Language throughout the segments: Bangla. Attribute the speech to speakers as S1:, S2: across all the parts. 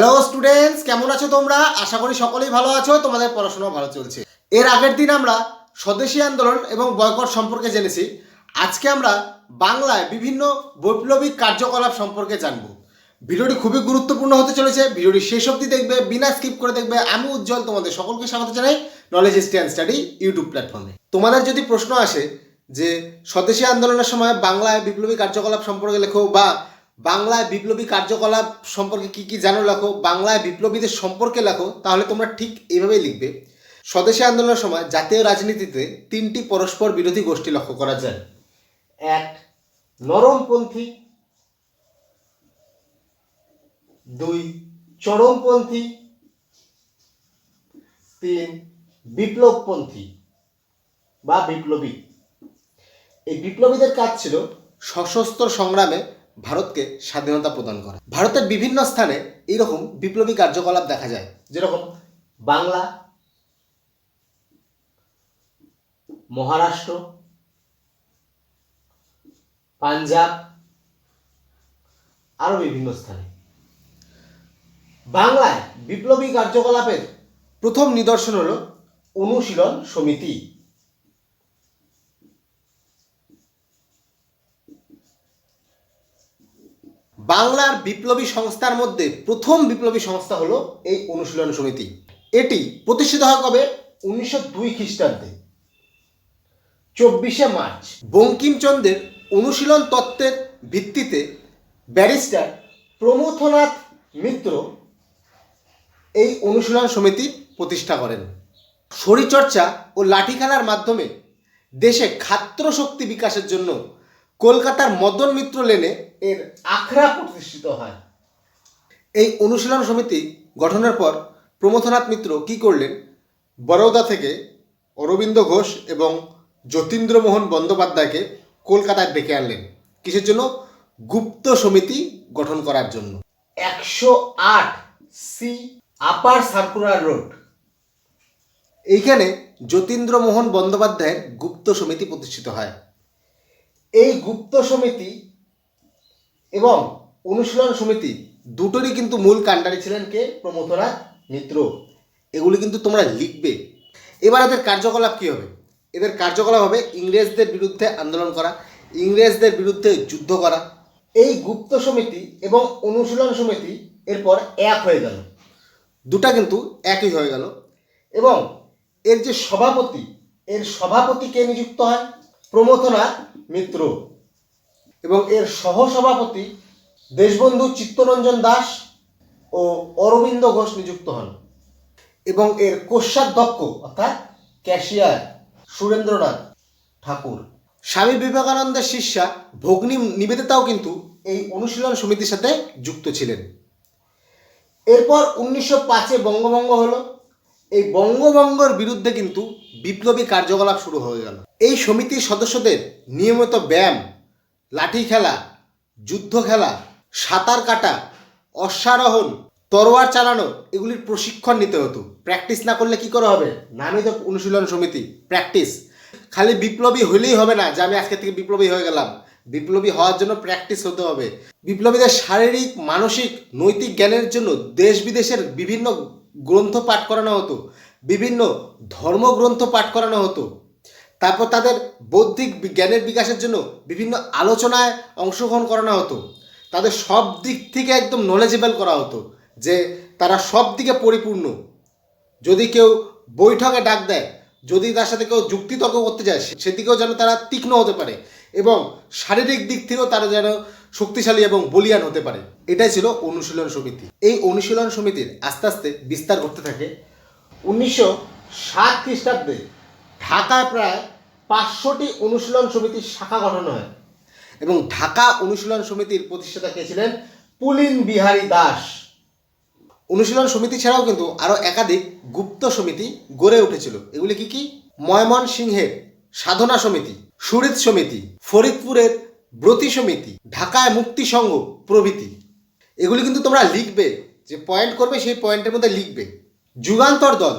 S1: হ্যালো স্টুডেন্টস কেমন আছো তোমরা? আশা করি সকলেই ভালো আছো, তোমাদের পড়াশোনা ভালো চলছে। এর আগের দিন আমরা স্বদেশী আন্দোলন এবং বয়কট সম্পর্কে জেনেছি। আজকে আমরা বাংলায় বিভিন্ন বৈপ্লবিক কার্যকলাপ সম্পর্কে জানব। ভিডিওটি খুবই গুরুত্বপূর্ণ হতে চলেছে, ভিডিওটি শেষ অবধি দেখবে, বিনা স্কিপ করে দেখবে। আমি উজ্জ্বল, তোমাদের সকলকে স্বাগত জানাই knowledge history and study YouTube প্ল্যাটফর্মে তোমাদের যদি প্রশ্ন আসে যে স্বদেশী আন্দোলনের সময় বাংলায় বিপ্লবী কার্যকলাপ সম্পর্কে লেখো বা বাংলায় বিপ্লবী কার্যকলাপ সম্পর্কে কি কি জানো লেখো? বাংলায় বিপ্লবীদের সম্পর্কে লেখো, তাহলে তোমরা ঠিক এইভাবেই লিখবে। স্বদেশী আন্দোলনের সময় জাতীয় রাজনীতিতে তিনটি পরস্পর বিরোধী গোষ্ঠী লক্ষ্য করা যায়। এক, নরমপন্থী। দুই, চরমপন্থী। তিন, বিপ্লবপন্থী বা বিপ্লবী। এই বিপ্লবীদের কাজ ছিল সশস্ত্র সংগ্রামে ভারতকে স্বাধীনতা প্রদান করা। ভারতের বিভিন্ন স্থানে এইরকম বিপ্লবী কার্যকলাপ দেখা যায়, যেরকম বাংলা, মহারাষ্ট্র, পাঞ্জাব, আরও বিভিন্ন স্থানে। বাংলায় বিপ্লবী কার্যকলাপের প্রথম নিদর্শন হল অনুশীলন সমিতি। বাংলার বিপ্লবী সংস্থার মধ্যে প্রথম বিপ্লবী সংস্থা হলো এই অনুশীলন সমিতি। এটি প্রতিষ্ঠিত হয় কবে? উনিশশো দুই খ্রিস্টাব্দে। চব্বিশে মার্চ। বঙ্কিমচন্দ্রের অনুশীলন তত্ত্বের ভিত্তিতে ব্যারিস্টার প্রমথনাথ মিত্র এই অনুশীলন সমিতি প্রতিষ্ঠা করেন। শরীরচর্চা ও লাঠি খেলার মাধ্যমে দেশে খাত্র শক্তি বিকাশের জন্য কলকাতার মদন মিত্র লেনে এর আখড়া প্রতিষ্ঠিত হয়। এই অনুশীলন সমিতি গঠনের পর প্রমথনাথ মিত্র কি করলেন? বরোদা থেকে অরবিন্দ ঘোষ এবং যতীন্দ্রমোহন বন্দ্যোপাধ্যায়কে কলকাতায় ডেকে আনলেন। কিসের জন্য? গুপ্ত সমিতি গঠন করার জন্য। একশো আট সি আপার সার্কুলার রোড। এইখানে যতীন্দ্রমোহন বন্দ্যোপাধ্যায়ের গুপ্ত সমিতি প্রতিষ্ঠিত হয়। এই গুপ্ত সমিতি এবং অনুশীলন সমিতি দুটোরই কিন্তু মূল কাণ্ডারি ছিলেন কে? প্রমথনাথ মিত্র। এগুলি কিন্তু তোমরা লিখবে। এবার এদের কার্যকলাপ কী হবে? এদের কার্যকলাপ হবে ইংরেজদের বিরুদ্ধে আন্দোলন করা, ইংরেজদের বিরুদ্ধে যুদ্ধ করা। এই গুপ্ত সমিতি এবং অনুশীলন সমিতি এরপর এক হয়ে গেল। দুটা কিন্তু একই হয়ে গেল। এবং এর যে সভাপতি, এর সভাপতি কে নিযুক্ত হয়? প্রমথনাথ মিত্র। এবং এর সহসভাপতি দেশবন্ধু চিত্তরঞ্জন দাস ও অরবিন্দ ঘোষ নিযুক্ত হন। এবং এর কোষাধ্যক্ষ অর্থাৎ ক্যাশিয়ার সুরেন্দ্রনাথ ঠাকুর। স্বামী বিবেকানন্দের শিষ্যা ভগ্নী নিবেদিতাও কিন্তু এই অনুশীলন সমিতির সাথে যুক্ত ছিলেন। এরপর উনিশশো পাঁচে বঙ্গভঙ্গ হলো। এই বঙ্গভঙ্গর বিরুদ্ধে কিন্তু বিপ্লবী কার্যকলাপ শুরু হয়ে গেল। এই সমিতির সদস্যদের নিয়মিত ব্যায়াম, লাঠি খেলা, যুদ্ধ খেলা, সাঁতার কাটা, অশ্বারোহণ, তরোয়ার চালানো এগুলির প্রশিক্ষণ নিতে হতো। প্র্যাকটিস না করলে কি করে হবে? নামই তো অনুশীলন সমিতি, প্র্যাকটিস। খালি বিপ্লবী হলেই হবে না যে আমি আজকে থেকে বিপ্লবী হয়ে গেলাম। বিপ্লবী হওয়ার জন্য প্র্যাকটিস হতে হবে। বিপ্লবীদের শারীরিক, মানসিক, নৈতিক জ্ঞানের জন্য দেশ বিদেশের বিভিন্ন গ্রন্থ পাঠ করানো হতো, বিভিন্ন ধর্মগ্রন্থ পাঠ করানো হতো। তারপর তাদের বৌদ্ধিক জ্ঞানের বিকাশের জন্য বিভিন্ন আলোচনায় অংশগ্রহণ করানো হতো। তাদের সব দিক থেকে একদম নলেজেবল করা হতো যে তারা সব দিকে পরিপূর্ণ। যদি কেউ বৈঠকে ডাক দেয়, যদি তার সাথে কেউ যুক্তিতর্ক করতে যায় সেদিকেও যেন তারা তীক্ষ্ণ হতে পারে। এবং শারীরিক দিক থেকেও তারা যেন শক্তিশালী এবং বলিয়ান হতে পারে। এটাই ছিল অনুশীলন সমিতি। এই অনুশীলন সমিতির আস্তে আস্তে বিস্তার করতে থাকে। উনিশশো সাত খ্রিস্টাব্দে ঢাকায় প্রায় পাঁচশোটি অনুশীলন সমিতির শাখা গঠন হয় এবং ঢাকা অনুশীলন সমিতির প্রতিষ্ঠাতা কে ছিলেন পুলিন বিহারী দাস। অনুশীলন সমিতি ছাড়াও কিন্তু আরও একাধিক গুপ্ত সমিতি গড়ে উঠেছিল। এগুলি কি কি? ময়মন সিংহের সাধনা সমিতি, সুরিত সমিতি, ফরিদপুরের ব্রতী সমিতি, ঢাকায় মুক্তি সংঘ প্রভৃতি। এগুলি কিন্তু তোমরা লিখবে, যে পয়েন্ট করবে সেই পয়েন্টের মধ্যে লিখবে। যুগান্তর দল।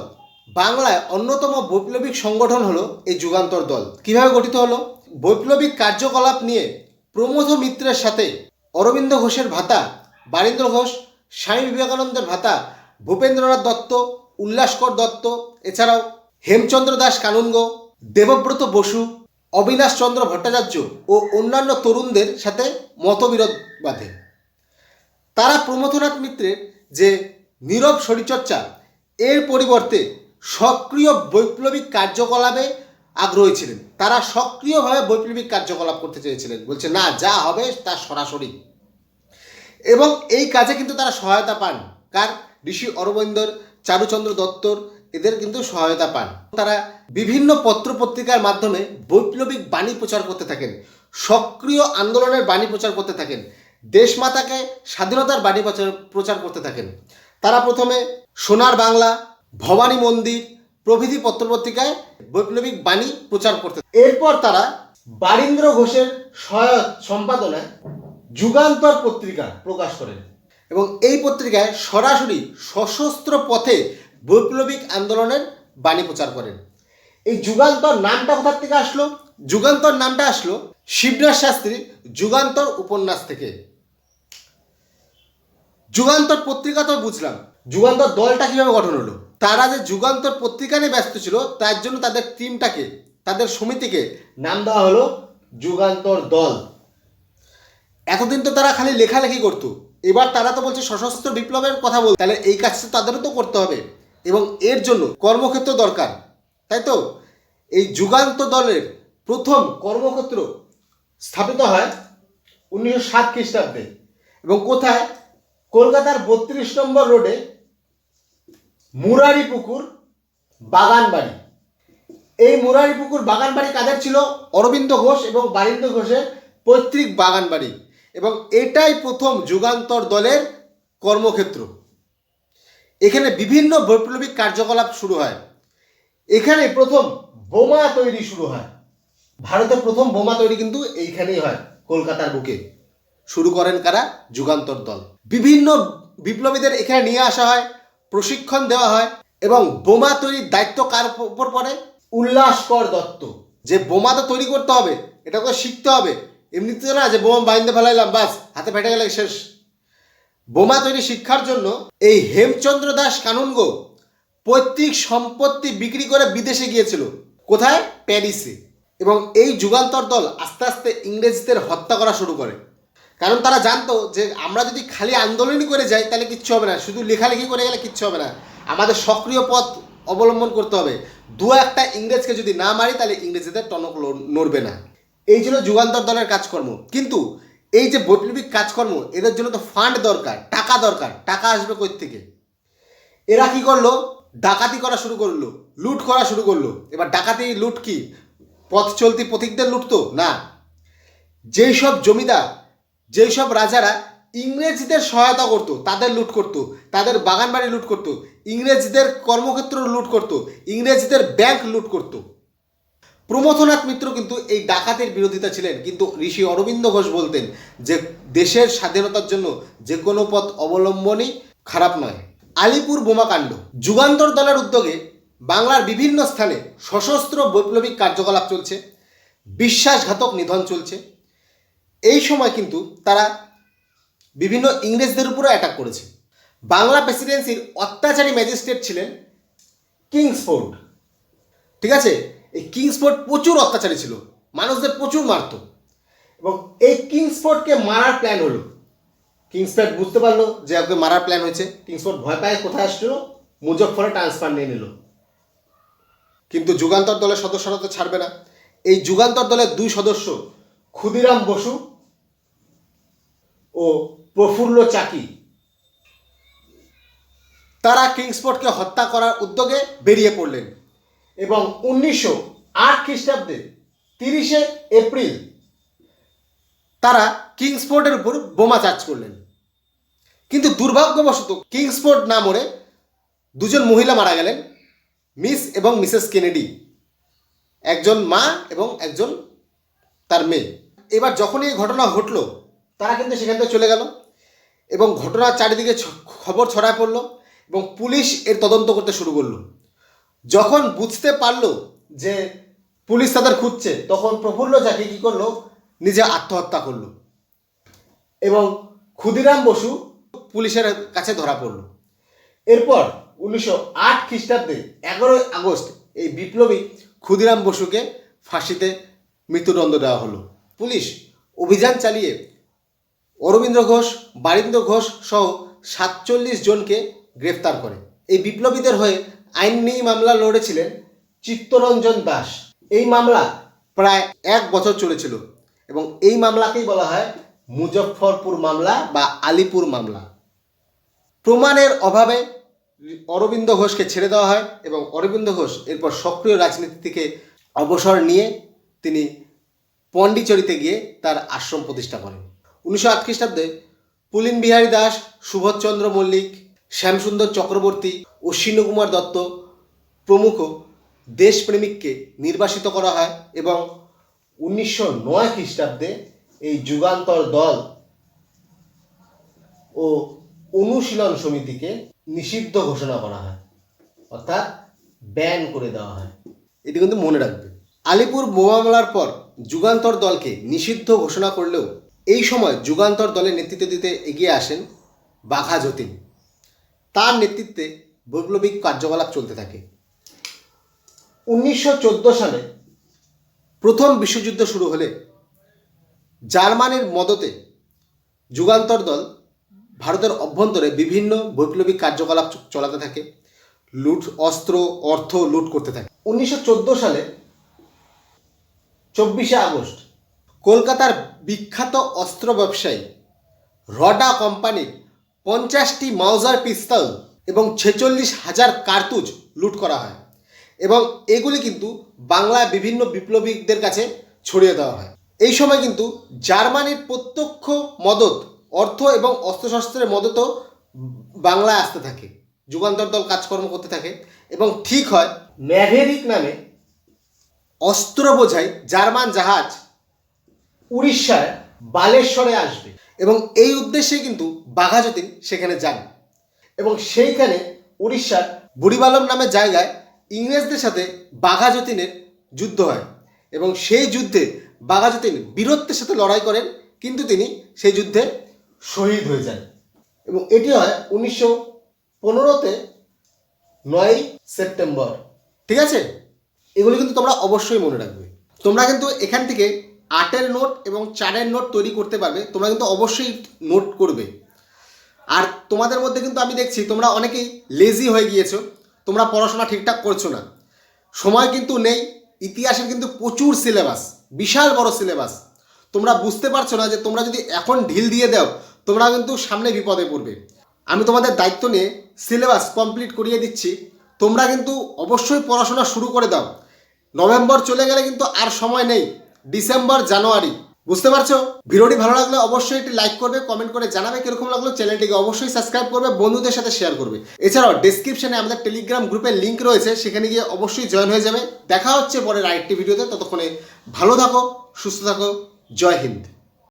S1: বাংলায় অন্যতম বৈপ্লবিক সংগঠন হলো এই যুগান্তর দল। কীভাবে গঠিত হলো? বৈপ্লবিক কার্যকলাপ নিয়ে প্রমোদ মিত্রের সাথে অরবিন্দ ঘোষের ভাতা, বারীন্দ্র ঘোষ, স্বামী বিবেকানন্দের ভাতা, ভূপেন্দ্রনাথ দত্ত, উল্লাসকর দত্ত, এছাড়াও হেমচন্দ্র দাস কানুনগ দেবব্রত বসু, অবিনাশ চন্দ্র ভট্টাচার্য ও অন্যান্য তরুণদের সাথে মতবিরোধ বাঁধে। তারা প্রমথনাথ মিত্রের যে নীরব শরীরচর্চা, এর পরিবর্তে সক্রিয় বৈপ্লবিক কার্যকলাপে আগ্রহী ছিলেন। তারা সক্রিয়ভাবে বৈপ্লবিক কার্যকলাপ করতে চেয়েছিলেন। বলছে, না, যা হবে তা সরাসরি। এবং এই কাজে কিন্তু তারা সহায়তা পান। কার? ঋষি অরবিন্দর, চারুচন্দ্র দত্তর এদের কিন্তু সহায়তা পান। তারা বিভিন্ন পত্র পত্রিকার মাধ্যমে বৈপ্লবিক বাণী প্রচার করতে থাকেন, সক্রিয় আন্দোলনের বাণী প্রচার করতে থাকেন, দেশমাতাকে স্বাধীনতার বাণী প্রচার প্রচার করতে থাকেন। তারা প্রথমে সোনার বাংলা, ভবানী মন্দির, প্রভৃতি পত্রপত্রিকায় বৈপ্লবিক বাণী প্রচার করতে এরপর তারা বারীন্দ্র ঘোষের সহায়ক সম্পাদনায় যুগান্তর পত্রিকা প্রকাশ করেন এবং এই পত্রিকায় সরাসরি সশস্ত্র পথে বৈপ্লবিক আন্দোলনের বাণী প্রচার করেন। এই যুগান্তর নামটা কোথার থেকে আসলো? যুগান্তর নামটা আসলো শিবনাথ শাস্ত্রী যুগান্তর উপন্যাস থেকে। যুগান্তর পত্রিকা তো বুঝলাম। যুগান্তর দলটা কীভাবে গঠন হলো? তারা যে যুগান্তর পত্রিকা নিয়ে ব্যস্ত ছিল, তার জন্য তাদের টিমটাকে, তাদের সমিতিকে নাম দেওয়া হলো যুগান্তর দল। এতদিন তো তারা খালি লেখালেখি করতো। এবার তারা তো বলছে সশস্ত্র বিপ্লবের কথা বল তাহলে এই কাজটা তাদেরও তো করতে হবে। এবং এর জন্য কর্মক্ষেত্র দরকার, তাই তো? এই যুগান্ত দলের প্রথম কর্মক্ষেত্র স্থাপিত হয় উনিশশো সাত খ্রিস্টাব্দে এবং কোথায়? কলকাতার বত্রিশ নম্বর রোডে মুরারি পুকুর বাগানবাড়ি। এই মুরারি পুকুর বাগানবাড়ি কাদের ছিল? অরবিন্দ ঘোষ এবং বারিন্দ ঘোষের পৈতৃক বাগানবাড়ি। এবং এটাই প্রথম যুগান্তর দলের কর্মক্ষেত্র। এখানে বিভিন্ন বৈপ্লবিক কার্যকলাপ শুরু হয়। এখানে প্রথম বোমা তৈরি শুরু হয়। ভারতের প্রথম বোমা তৈরি কিন্তু এইখানেই হয়, কলকাতার বুকে। শুরু করেন কারা? যুগান্তর দল। বিভিন্ন বিপ্লবীদের এখানে নিয়ে আসা হয়, প্রশিক্ষণ দেওয়া হয় এবং বোমা তৈরির দায়িত্ব কার উপর পড়ে? উল্লাসকর দত্ত। যে বোমা তো তৈরি করতে হবে এটা তো শিখতে হবে। এমনিতে না যে বোমা বাইন্দে ফেলাইলাম, বাস, হাতে ফেটে গেলে শেষ। বোমা তৈরি শিক্ষার জন্য এই হেমচন্দ্র দাস কানুনগ পৈতৃক সম্পত্তি বিক্রি করে বিদেশে গিয়েছিল। কোথায়? প্যারিসে। এবং এই যুগান্তর দল আস্তে আস্তে ইংরেজদের হত্যা করা শুরু করে। কারণ তারা জানতো যে আমরা যদি খালি আন্দোলনই করে যাই, তাহলে কিচ্ছু হবে না। শুধু লেখালেখি করে গেলে কিচ্ছু হবে না। আমাদের সক্রিয় পথ অবলম্বন করতে হবে। দু একটা ইংরেজকে যদি না মারি, তাহলে ইংরেজদের টনক নড়বে না। এই ছিল যুগান্তর দলের কাজকর্ম। কিন্তু এই যে বৈপ্লবিক কাজকর্ম, এদের জন্য তো ফান্ড দরকার, টাকা দরকার। টাকা আসবে কই থেকে? এরা কি করল? ডাকাতি করা শুরু করল, লুট করা শুরু করল। এবার ডাকাতি, লুট কি? পথ চলতি পথিকদের লুট তো? না। যেই সব জমিদার, যেই সব রাজারা ইংরেজদের সহায়তা করত, তাদের লুট করত, তাদের বাগান বাড়ি লুট করত, ইংরেজদের কর্মক্ষেত্র লুট করত, ইংরেজদের ব্যাংক লুট করত। প্রমথনাথ মিত্র কিন্তু এই ডাকাতের বিরোধিতা ছিলেন। কিন্তু ঋষি অরবিন্দ ঘোষ বলতেন যে, দেশের স্বাধীনতার জন্য যে কোনো পথ অবলম্বনই খারাপ নয়। আলিপুর বোমাকাণ্ড। যুগান্তর দলের উদ্যোগে বাংলার বিভিন্ন স্থানে সশস্ত্র বৈপ্লবিক কার্যকলাপ চলছে। বিশ্বাসঘাতক নিধন চলছে। এই সময় কিন্তু তারা বিভিন্ন ইংরেজদের উপরও অ্যাটাক করেছে। বাংলা প্রেসিডেন্সির অত্যাচারী ম্যাজিস্ট্রেট ছিলেন কিংসফোর্ড। ঠিক আছে? এই কিংসফোর্ড প্রচুর অত্যাচারী ছিল। মানুষদের প্রচুর মারতো। এবং এই কিংসফোর্ডকে মারার প্ল্যান হলো। কিংসফোর্ড বুঝতে পারল যে ওকে মারার প্ল্যান হয়েছে। কিংসফোর্ড ভয় পায় কোথায় আসছিল মুজফ্ফরে ট্রান্সফার নিয়ে নিল। কিন্তু যুগান্তর দলের সদস্যরা তো ছাড়বে না। এই যুগান্তর দলের দুই সদস্য ক্ষুদিরাম বসু ও প্রফুল্ল চাকি। তারা কিংসফোর্ডকে হত্যা করার উদ্যোগে বেরিয়ে পড়লেন। এবং উনিশশো আট খ্রিস্টাব্দে তিরিশে এপ্রিল তারা কিংসফোর্ডের উপর বোমা চার্জ করলেন। কিন্তু দুর্ভাগ্যবশত কিংসফোর্ড না মরে দুজন মহিলা মারা গেলেন, মিস এবং মিসেস কেনেডি। একজন মা এবং একজন তার মেয়ে। এবার যখনই এই ঘটনা ঘটলো, তারা কিন্তু সেখান থেকে চলে গেল এবং ঘটনার চারিদিকে খবর ছড়ায় পড়ল এবং পুলিশ এর তদন্ত করতে শুরু করল। যখন বুঝতে পারল যে পুলিশ তাদের খুঁজছে, তখন প্রফুল্ল চাকি কী করল? নিজে আত্মহত্যা করল। এবং ক্ষুদিরাম বসু পুলিশের কাছে ধরা পড়ল। এরপর উনিশশো আট খ্রিস্টাব্দে এগারোই আগস্ট এই বিপ্লবী ক্ষুদিরাম বসুকে ফাঁসিতে মৃত্যুদণ্ড দেওয়া হলো। পুলিশ অভিযান চালিয়ে অরবিন্দ ঘোষ, বারিন্দ্র ঘোষ সহ সাতচল্লিশ জনকে গ্রেফতার করে। এই বিপ্লবীদের হয়ে আইনি মামলা লড়েছিলেন চিত্তরঞ্জন দাস। এই মামলা প্রায় এক বছর চলেছিল এবং এই মামলাকেই বলা হয় মুজফ্ফরপুর মামলা বা আলিপুর মামলা। প্রমাণের অভাবে অরবিন্দ ঘোষকে ছেড়ে দেওয়া হয় এবং অরবিন্দ ঘোষ এরপর সক্রিয় রাজনীতি থেকে অবসর নিয়ে তিনি পণ্ডিচেরিতে গিয়ে তার আশ্রম প্রতিষ্ঠা করেন। উনিশশো আট খ্রিস্টাব্দে পুলিন বিহারী দাস সুভাষচন্দ্র মল্লিক, শ্যামসুন্দর চক্রবর্তী অশ্বিনী কুমার দত্ত প্রমুখ দেশপ্রেমিককে নির্বাসিত করা হয় এবং উনিশশো নয় খ্রিস্টাব্দে এই যুগান্তর দল ও অনুশীলন সমিতিকে নিষিদ্ধ ঘোষণা করা হয়। অর্থাৎ ব্যান করে দেওয়া হয়। এটি কিন্তু মনে রাখবে। আলিপুর বোমা মামলার পর যুগান্তর দলকে নিষিদ্ধ ঘোষণা করলেও এই সময় যুগান্তর দলের নেতৃত্ব দিতে এগিয়ে আসেন বাঘা যতীন। তার নেতৃত্বে বৈপ্লবিক কার্যকলাপ চলতে থাকে। উনিশশো চোদ্দ সালে প্রথম বিশ্বযুদ্ধ শুরু হলে জার্মানির মদতে যুগান্তর দল ভারতের অভ্যন্তরে বিভিন্ন বৈপ্লবিক কার্যকলাপ চলাতে থাকে, লুট অস্ত্র, অর্থ লুট করতে থাকে। উনিশশো চোদ্দ সালে চব্বিশে আগস্ট কলকাতার বিখ্যাত অস্ত্র ব্যবসায়ী রডা কোম্পানির পঞ্চাশটি মাউজার পিস্তল এবং ছেচল্লিশ হাজার কার্তুজ লুট করা হয়। এবং এগুলি কিন্তু বাংলায় বিভিন্ন বিপ্লবীদের কাছে ছড়িয়ে দেওয়া হয়। এই সময় কিন্তু জার্মানির প্রত্যক্ষ মদত, অর্থ এবং অস্ত্রশস্ত্রের মদতও বাংলায় আসতে থাকে। যুগান্তর দল কাজকর্ম করতে থাকে এবং ঠিক হয় ম্যাভেরিক নামে অস্ত্র বোঝাই জার্মান জাহাজ উড়িষ্যার বালেশ্বরে আসবে। এবং এই উদ্দেশ্যে কিন্তু বাঘাযতীন সেখানে যান। এবং সেইখানে উড়িষ্যার বুড়িবালম নামের জায়গায় ইংরেজদের সাথে বাঘাযতীনের যুদ্ধ হয় এবং সেই যুদ্ধে বাঘাযতীন বীরত্বের সাথে লড়াই করেন, কিন্তু তিনি সেই যুদ্ধে শহীদ হয়ে যান। এবং এটি হয় উনিশশো পনেরোতে নয় সেপ্টেম্বর। ঠিক আছে? এগুলো কিন্তু তোমরা অবশ্যই মনে রাখবে। তোমরা কিন্তু এখান থেকে আটের নোট এবং চারের নোট তৈরি করতে পারবে। তোমরা কিন্তু অবশ্যই নোট করবে। আর তোমাদের মধ্যে কিন্তু আমি দেখছি তোমরা অনেকেই লেজি হয়ে গিয়েছো, তোমরা পড়াশোনা ঠিকঠাক করছ না। সময় কিন্তু নেই, ইতিহাসের কিন্তু প্রচুর সিলেবাস বিশাল বড় সিলেবাস তোমরা বুঝতে পারছ না যে তোমরা যদি এখন ঢিল দিয়ে দাও, তোমরা কিন্তু সামনে বিপদে পড়বে। আমি তোমাদের দায়িত্ব নিয়ে সিলেবাস কমপ্লিট করিয়ে দিচ্ছি। তোমরা কিন্তু অবশ্যই পড়াশোনা শুরু করে দাও। নভেম্বর চলে গেলে কিন্তু আর সময় নেই, ডিসেম্বর জানুয়ারি। বুঝতে পারছ? ভিডিওটি ভালো লাগলে অবশ্যই একটি লাইক করবে কমেন্ট করে জানাবে কীরকম লাগল। চ্যানেলটিকে অবশ্যই সাবস্ক্রাইব করবে, বন্ধুদের সাথে শেয়ার করবে। এছাড়াও ডিসক্রিপশনে আমাদের টেলিগ্রাম গ্রুপের লিঙ্ক রয়েছে, সেখানে গিয়ে অবশ্যই জয়েন হয়ে যাবে। দেখা হচ্ছে পরের আরেকটি ভিডিওতে, ততক্ষণে ভালো থাকো, সুস্থ থাকো, জয় হিন্দ।